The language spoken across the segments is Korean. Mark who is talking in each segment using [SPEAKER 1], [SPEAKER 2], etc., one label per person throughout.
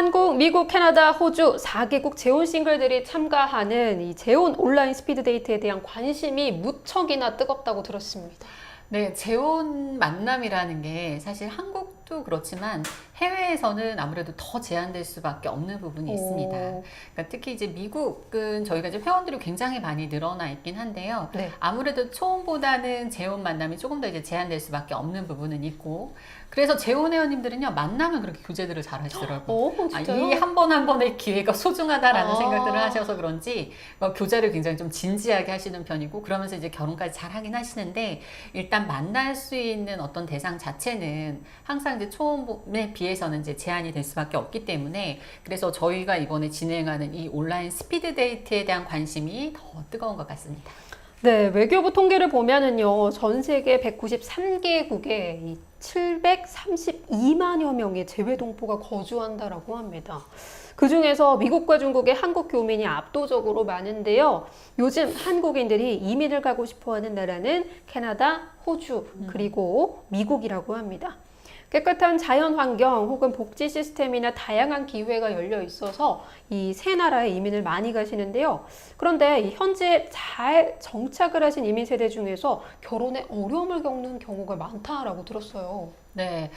[SPEAKER 1] 한국, 미국, 캐나다, 호주 4개국 재혼 싱글들이 참가하는 이 재혼 온라인 스피드 데이트에 대한 관심이 무척이나 뜨겁다고 들었습니다.
[SPEAKER 2] 네, 재혼 만남이라는 게 사실 한국도 그렇지만 해외에서는 아무래도 더 제한될 수밖에 없는 부분이 있습니다.
[SPEAKER 1] 오,
[SPEAKER 2] 그러니까 특히 이제 미국은 저희가 이제 회원들이 굉장히 많이 늘어나 있긴 한데요.
[SPEAKER 1] 네.
[SPEAKER 2] 아무래도 초음보다는 재혼 만남이 조금 더 이제 제한될 수밖에 없는 부분은 있고 그래서 재혼 회원님들은요 만나면 그렇게 교제들을 잘 하시더라고요.
[SPEAKER 1] 오,
[SPEAKER 2] 아,
[SPEAKER 1] 진짜요?
[SPEAKER 2] 이한번한 번의 기회가 소중하다라는
[SPEAKER 1] 아.
[SPEAKER 2] 생각들을 하셔서 그런지 어, 교제를 굉장히 좀 진지하게 하시는 편이고 그러면서 이제 결혼까지 잘 하긴 하시는데 일단 만날 수 있는 어떤 대상 자체는 항상 이제 초음에 비해 서는 이제 제한이 될 수밖에 없기 때문에 그래서 저희가 이번에 진행하는 이 온라인 스피드 데이트에 대한 관심이 더 뜨거운 것 같습니다.
[SPEAKER 1] 네, 외교부 통계를 보면은요, 전 세계 193개국에 732만여 명의 재외 동포가 거주한다라고 합니다. 그 중에서 미국과 중국의 한국 교민이 압도적으로 많은데요. 요즘 한국인들이 이민을 가고 싶어 하는 나라는 캐나다, 호주, 그리고 미국이라고 합니다. 깨끗한 자연 환경 혹은 복지 시스템이나 다양한 기회가 열려 있어서 이 세 나라에 이민을 많이 가시는데요. 그런데 이 현재 잘 정착을 하신 이민 세대 중에서 결혼에 어려움을 겪는 경우가 많다라고 들었어요.
[SPEAKER 2] 네.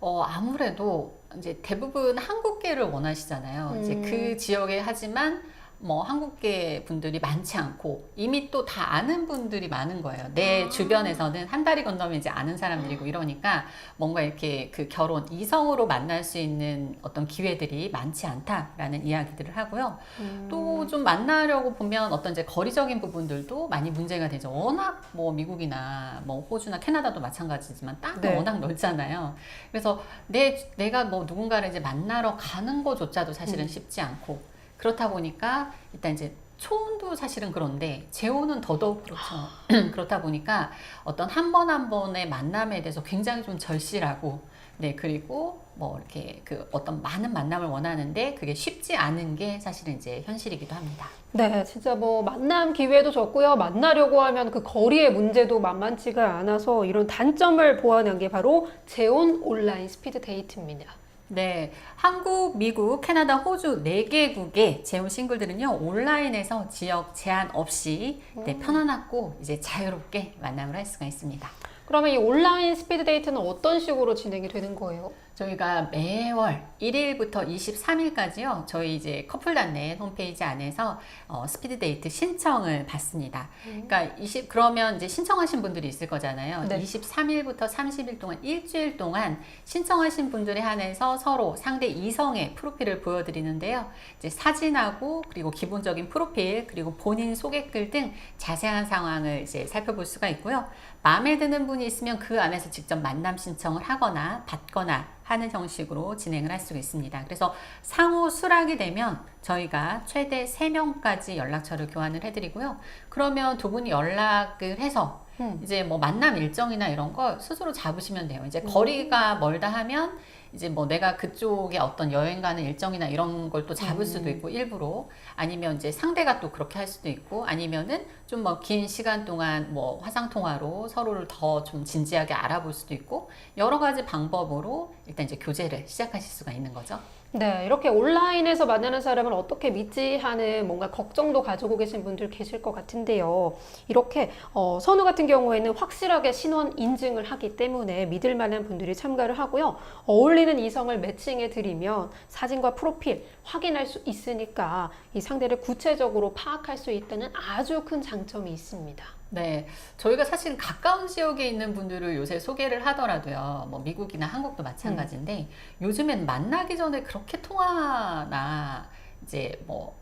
[SPEAKER 2] 어, 아무래도 이제 대부분 한국계를 원하시잖아요. 이제
[SPEAKER 1] 음.
[SPEAKER 2] 그 지역에 하지만 뭐 한국계 분들이 많지 않고 이미 또 다 아는 분들이 많은 거예요. 내
[SPEAKER 1] 아.
[SPEAKER 2] 주변에서는 한 달이 건너면 이제 아는 사람들이고 이러니까 뭔가 이렇게 그 결혼 이성으로 만날 수 있는 어떤 기회들이 많지 않다라는 이야기들을 하고요.
[SPEAKER 1] 음.
[SPEAKER 2] 또좀 만나려고 보면 어떤 이제 거리적인 부분들도 많이 문제가 되죠. 워낙 뭐 미국이나 뭐 호주나 캐나다도 마찬가지지만 땅이
[SPEAKER 1] 네.
[SPEAKER 2] 워낙 넓잖아요. 그래서 내 내가 뭐 누군가를 이제 만나러 가는 것조차도 사실은
[SPEAKER 1] 음.
[SPEAKER 2] 쉽지 않고 그렇다 보니까 일단 이제 초혼도 사실은 그런데 재혼은 더더욱 그렇죠. 그렇다 보니까 어떤 한 번 한 번의 만남에 대해서 굉장히 좀 절실하고 네 그리고 뭐 이렇게 그 어떤 많은 만남을 원하는데 그게 쉽지 않은 게 사실은 이제 현실이기도 합니다.
[SPEAKER 1] 네, 진짜 뭐 만남 기회도 적고요. 만나려고 하면 그 거리의 문제도 만만치가 않아서 이런 단점을 보완한 게 바로 재혼 온라인 스피드 데이트입니다.
[SPEAKER 2] 네, 한국, 미국, 캐나다, 호주 4개국의 재혼 싱글들은요, 온라인에서 지역 제한 없이 네, 편안하고 이제 자유롭게 만남을 할 수가 있습니다.
[SPEAKER 1] 그러면 이 온라인 스피드 데이트는 어떤 식으로 진행이 되는 거예요?
[SPEAKER 2] 저희가 매월 1일부터 23일까지요. 저희 이제 커플단내 홈페이지 안에서 어, 스피드 데이트 신청을 받습니다. 그러니까 20 그러면 이제 신청하신 분들이 있을 거잖아요.
[SPEAKER 1] 네.
[SPEAKER 2] 23일부터 30일 동안 일주일 동안 신청하신 분들에 한해서 서로 상대 이성의 프로필을 보여드리는데요. 이제 사진하고 그리고 기본적인 프로필 그리고 본인 소개글 등 자세한 상황을 이제 살펴볼 수가 있고요. 마음에 드는 분이 있으면 그 안에서 직접 만남 신청을 하거나 받거나 하는 형식으로 진행을 할 수가 있습니다. 그래서 상호 수락이 되면 저희가 최대 3명까지 연락처를 교환을 해드리고요. 그러면 두 분이 연락을 해서
[SPEAKER 1] 음.
[SPEAKER 2] 이제 뭐 만남 일정이나 이런 거 스스로 잡으시면 돼요. 이제
[SPEAKER 1] 음.
[SPEAKER 2] 거리가 멀다 하면 이제 뭐 내가 그쪽에 어떤 여행 가는 일정이나 이런 걸 또 잡을
[SPEAKER 1] 음.
[SPEAKER 2] 수도 있고 일부러 아니면 이제 상대가 또 그렇게 할 수도 있고 아니면은 좀 뭐 긴 시간 동안 뭐 화상 통화로 서로를 더 좀 진지하게 알아볼 수도 있고 여러 가지 방법으로 일단 이제 교제를 시작하실 수가 있는 거죠.
[SPEAKER 1] 네, 이렇게 온라인에서 만나는 사람을 어떻게 믿지 하는 뭔가 걱정도 가지고 계신 분들 계실 것 같은데요. 이렇게 어, 선우 같은 경우에는 확실하게 신원 인증을 하기 때문에 믿을 만한 분들이 참가를 하고요. 어울 리는 이성을 매칭해 드리면 사진과 프로필 확인할 수 있으니까 이 상대를 구체적으로 파악할 수 있다는 아주 큰 장점이 있습니다.
[SPEAKER 2] 네, 저희가 사실 가까운 지역에 있는 분들을 요새 소개를 하더라도요, 뭐 미국이나 한국도 마찬가지인데, 요즘엔 만나기 전에 그렇게 통화나 이제 뭐,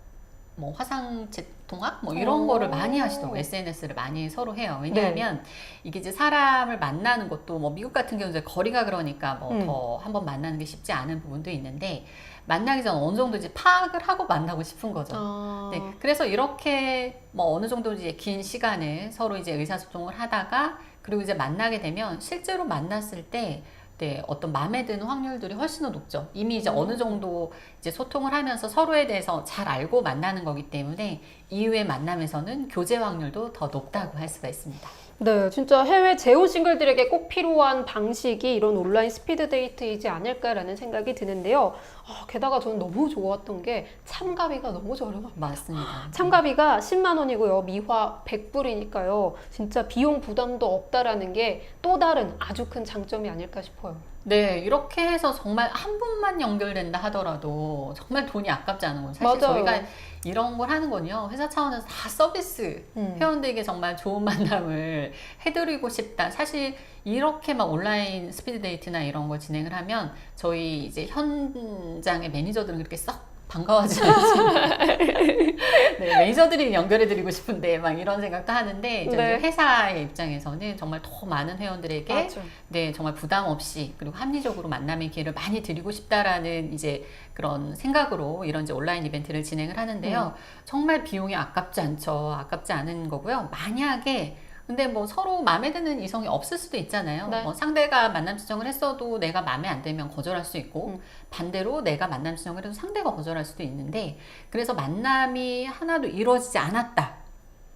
[SPEAKER 2] 뭐 화상채 통화? 뭐 이런
[SPEAKER 1] 오.
[SPEAKER 2] 거를 많이 하시더라고요. SNS를 많이 서로 해요. 왜냐하면 이게 이제 사람을 만나는 것도 뭐 미국 같은 경우는 이제 거리가 그러니까 뭐
[SPEAKER 1] 음.
[SPEAKER 2] 더 한번 만나는 게 쉽지 않은 부분도 있는데, 만나기 전 어느 정도 이제 파악을 하고 만나고 싶은 거죠.
[SPEAKER 1] 아,
[SPEAKER 2] 네, 그래서 이렇게 뭐 어느 정도 이제 긴 시간을 서로 이제 의사소통을 하다가 그리고 이제 만나게 되면 실제로 만났을 때 네, 어떤 마음에 드는 확률들이 훨씬 더 높죠. 이미 이제
[SPEAKER 1] 음.
[SPEAKER 2] 어느 정도 이제 소통을 하면서 서로에 대해서 잘 알고 만나는 거기 때문에 이후의 만남에서는 교제 확률도 더 높다고 할 수가 있습니다.
[SPEAKER 1] 네, 진짜 해외 재혼 싱글들에게 꼭 필요한 방식이 이런 온라인 스피드 데이트이지 않을까라는 생각이 드는데요. 아, 게다가 저는 너무 좋았던 게 참가비가 너무 저렴합니다.
[SPEAKER 2] 맞습니다.
[SPEAKER 1] 참가비가 10만 원이고요. 미화 100불이니까요. 진짜 비용 부담도 없다라는 게 또 다른 아주 큰 장점이 아닐까 싶어요.
[SPEAKER 2] 네, 이렇게 해서 정말 한 분만 연결된다 하더라도 정말 돈이 아깝지 않은 건 사실
[SPEAKER 1] 맞아요.
[SPEAKER 2] 저희가 이런 걸 하는 건요. 회사 차원에서 다 서비스
[SPEAKER 1] 음.
[SPEAKER 2] 회원들에게 정말 좋은 만남을 해드리고 싶다. 사실 이렇게 막 온라인 스피드 데이트나 이런 걸 진행을 하면 저희 이제 현장의 매니저들은 그렇게 썩 반가워하지 않지만 네, 매니저들이 연결해드리고 싶은데 막 이런 생각도 하는데 이제
[SPEAKER 1] 네.
[SPEAKER 2] 회사의 입장에서는 정말 더 많은 회원들에게
[SPEAKER 1] 맞아.
[SPEAKER 2] 네, 정말 부담 없이 그리고 합리적으로 만남의 기회를 많이 드리고 싶다라는 이제 그런 생각으로 이런 이제 온라인 이벤트를 진행을 하는데요. 정말 비용이 아깝지 않죠. 아깝지 않은 거고요. 만약에 근데 뭐 서로 마음에 드는 이성이 없을 수도 있잖아요.
[SPEAKER 1] 네.
[SPEAKER 2] 뭐 상대가 만남 신청을 했어도 내가 마음에 안 들면 거절할 수 있고
[SPEAKER 1] 음.
[SPEAKER 2] 반대로 내가 만남 신청을 해도 상대가 거절할 수도 있는데 그래서 만남이 하나도 이루어지지 않았다.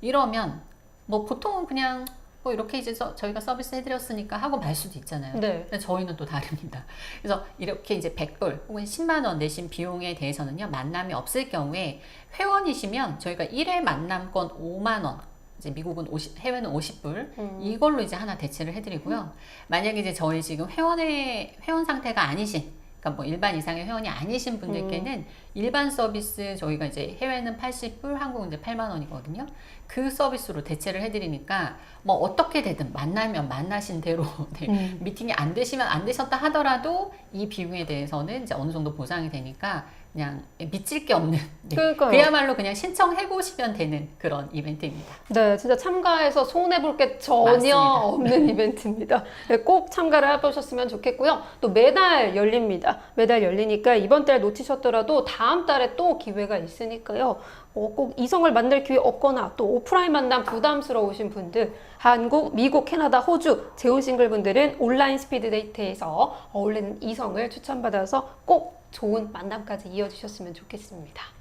[SPEAKER 2] 이러면 뭐 보통은 그냥 뭐 이렇게 이제 서- 저희가 서비스 해드렸으니까 하고 말 수도 있잖아요.
[SPEAKER 1] 네.
[SPEAKER 2] 근데 저희는 또 다릅니다. 그래서 이렇게 이제 100불 혹은 10만 원 내신 비용에 대해서는요, 만남이 없을 경우에 회원이시면 저희가 1회 만남권 5만 원, 이제 미국은 50, 해외는 50불,
[SPEAKER 1] 음.
[SPEAKER 2] 이걸로 이제 하나 대체를 해드리고요. 만약에 이제 저희 지금 회원의, 회원 상태가 아니신, 그러니까 뭐 일반 이상의 회원이 아니신 분들께는 일반 서비스 저희가 이제 해외는 80불, 한국은 이제 8만 원이거든요. 그 서비스로 대체를 해드리니까 뭐 어떻게 되든 만나면 만나신 대로 네,
[SPEAKER 1] 음.
[SPEAKER 2] 미팅이 안 되시면 안 되셨다 하더라도 이 비용에 대해서는 이제 어느 정도 보상이 되니까 그냥 미칠 게 없는 네. 그야말로 그냥 신청해 보시면 되는 그런 이벤트입니다.
[SPEAKER 1] 네, 진짜 참가해서 손해 볼 게 전혀
[SPEAKER 2] 맞습니다.
[SPEAKER 1] 없는 이벤트입니다. 네, 꼭 참가를 해보셨으면 좋겠고요. 또 매달 열립니다. 매달 열리니까 이번 달 놓치셨더라도 다음 달에 또 기회가 있으니까요. 어, 꼭 이성을 만날 기회 없거나 또 오프라인 만남 부담스러우신 분들, 한국, 미국, 캐나다, 호주 재혼 싱글 분들은 온라인 스피드 데이트에서 어울리는 이성을 추천받아서 꼭 좋은 만남까지 이어주셨으면 좋겠습니다.